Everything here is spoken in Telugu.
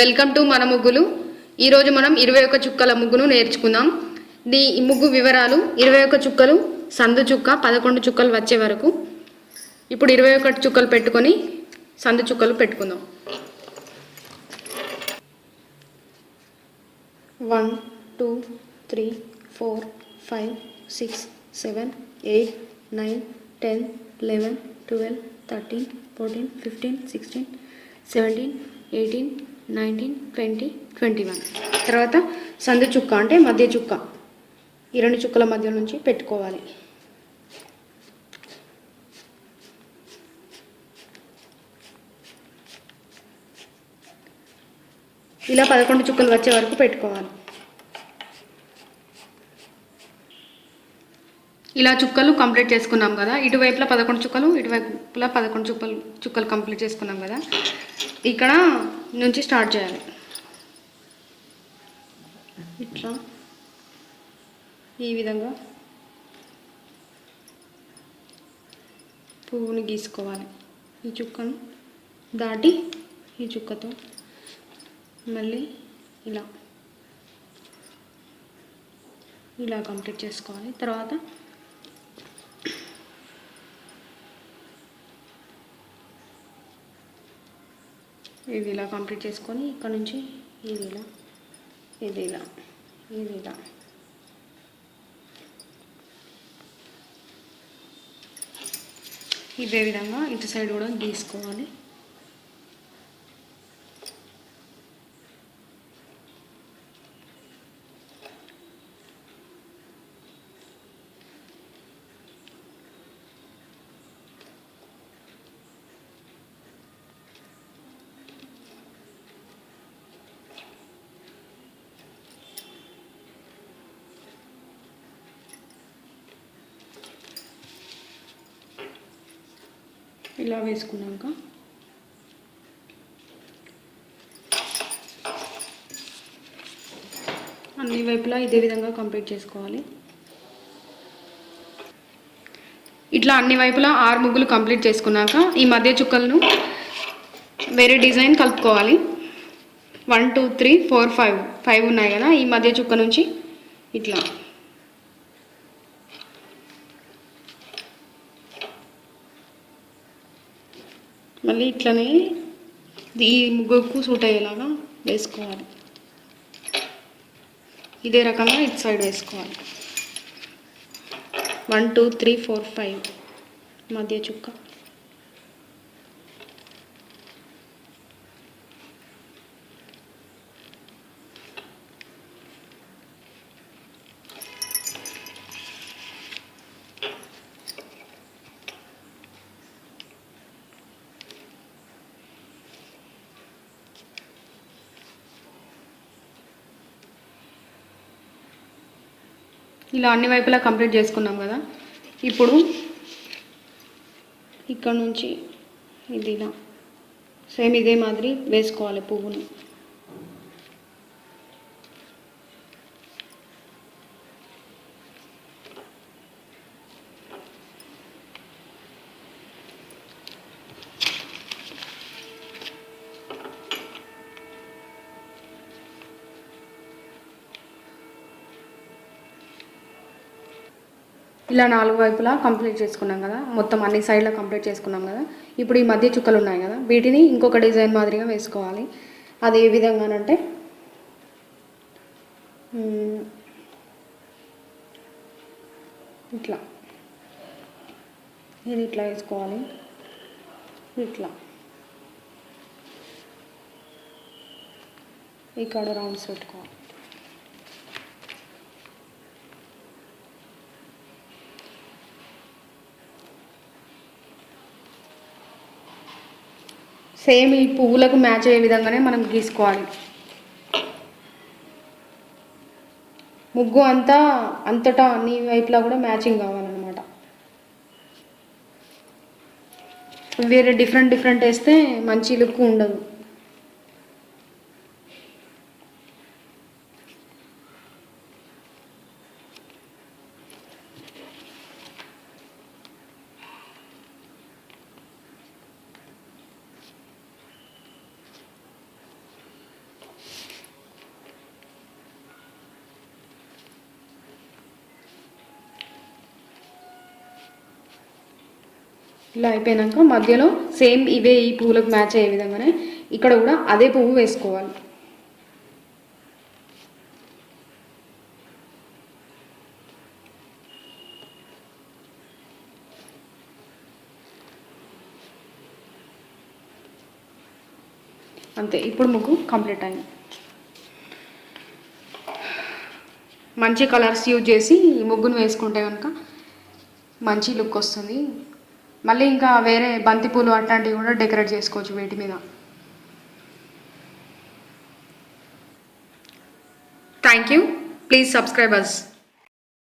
వెల్కమ్ టు మన ముగ్గులు ఈరోజు మనం ఇరవై ఒక చుక్కల ముగ్గును నేర్చుకుందాం. దీ ముగ్గు వివరాలు ఇరవై ఒక చుక్కలు సందు చుక్క పదకొండు చుక్కలు వచ్చే వరకు. ఇప్పుడు ఇరవై ఒకటి చుక్కలు పెట్టుకొని సందు చుక్కలు పెట్టుకుందాం. One two three four five six seven eight nine ten eleven twelve thirteen fourteen fifteen sixteen seventeen eighteen nineteen twenty twenty one తర్వాత సంధి చుక్క అంటే మధ్య చుక్క. ఈ రెండు చుక్కల మధ్య నుంచి పెట్టుకోవాలి. ఇలా పదకొండు చుక్కలు వచ్చే వరకు పెట్టుకోవాలి. ఇలా చుక్కలు కంప్లీట్ చేసుకున్నాం కదా. ఇటువైపులా పదకొండు చుక్కలు ఇటువైపులా పదకొండు చుక్కలు చుక్కలు కంప్లీట్ చేసుకున్నాం కదా. ఇక్కడ నుంచి స్టార్ట్ చేయాలి. ఇట్లా. ఈ విధంగా పువ్వుని గీసుకోవాలి. ఈ చుక్కను దాటి ఈ చుక్కతో మళ్ళీ ఇలా. ఇలా కంప్లీట్ చేసుకోవాలి. తర్వాత ఇది ఇలా కంప్లీట్ చేసుకొని ఇక్కడ నుంచి ఇది ఇలా ఇది ఇలా ఇది ఇలా. ఇదే విధంగా ఇటు సైడ్ కూడా గీసుకోవాలి. ఇలా వేసుకున్నాక అన్ని వైపులా ఇదే విధంగా కంప్లీట్ చేసుకోవాలి. ఇట్లా అన్ని వైపులా ఆరు ముగ్గులు కంప్లీట్ చేసుకున్నాక ఈ మధ్య చుక్కలను వేరే డిజైన్ కలుపుకోవాలి. One two three four five five ఉన్నాయి కదా ఈ మధ్య చుక్క నుంచి ఇట్లా. మళ్ళీ ఇట్లనే ఈ ముగ్గుకు సూట్ అయ్యేలాగా వేసుకోవాలి. ఇదే రకంగా ఇటు సైడ్ వేసుకోవాలి. One two three four five మధ్య చుక్క. ఇలా అన్ని వైపులా కంప్లీట్ చేసుకున్నాం కదా. ఇప్పుడు ఇక్కడ నుంచి ఇది ఇలా. సేమ్ ఇదే మాదిరి వేసుకోవాలి పువ్వును. ఇలా నాలుగు వైపులా కంప్లీట్ చేసుకున్నాం కదా. మొత్తం అన్ని సైడ్లో కంప్లీట్ చేసుకున్నాం కదా. ఇప్పుడు ఈ మధ్య చుక్కలు ఉన్నాయి కదా. వీటిని ఇంకొక డిజైన్ మాదిరిగా వేసుకోవాలి. అది ఏ విధంగానంటే ఇట్లా. ఇది ఇట్లా వేసుకోవాలి. ఇట్లా. ఇక్కడ రౌండ్స్ పెట్టుకోవాలి. సేమ్ ఈ పువ్వులకు మ్యాచ్ అయ్యే విధంగానే మనం గీసుకోవాలి. ముగ్గు అంతా అంతటా అన్ని వైపులా కూడా మ్యాచింగ్ కావాలన్నమాట. వేరే డిఫరెంట్ డిఫరెంట్ వేస్తే మంచి లుక్ ఉండదు. ఇలా అయిపోయాక మధ్యలో సేమ్ ఇవే ఈ పువ్వులకు మ్యాచ్ అయ్యే విధంగానే ఇక్కడ కూడా అదే పువ్వు వేసుకోవాలి. అంతే ఇప్పుడు ముగ్గు కంప్లీట్ అయింది. మంచి కలర్స్ యూజ్ చేసి ఈ ముగ్గును వేసుకుంటే కనుక మంచి లుక్ వస్తుంది. మళ్ళీ ఇంకా వేరే బంతిపూలు అట్లాంటివి కూడా డెకరేట్ చేసుకోవచ్చు వీటి మీద. Thank you please subscribe us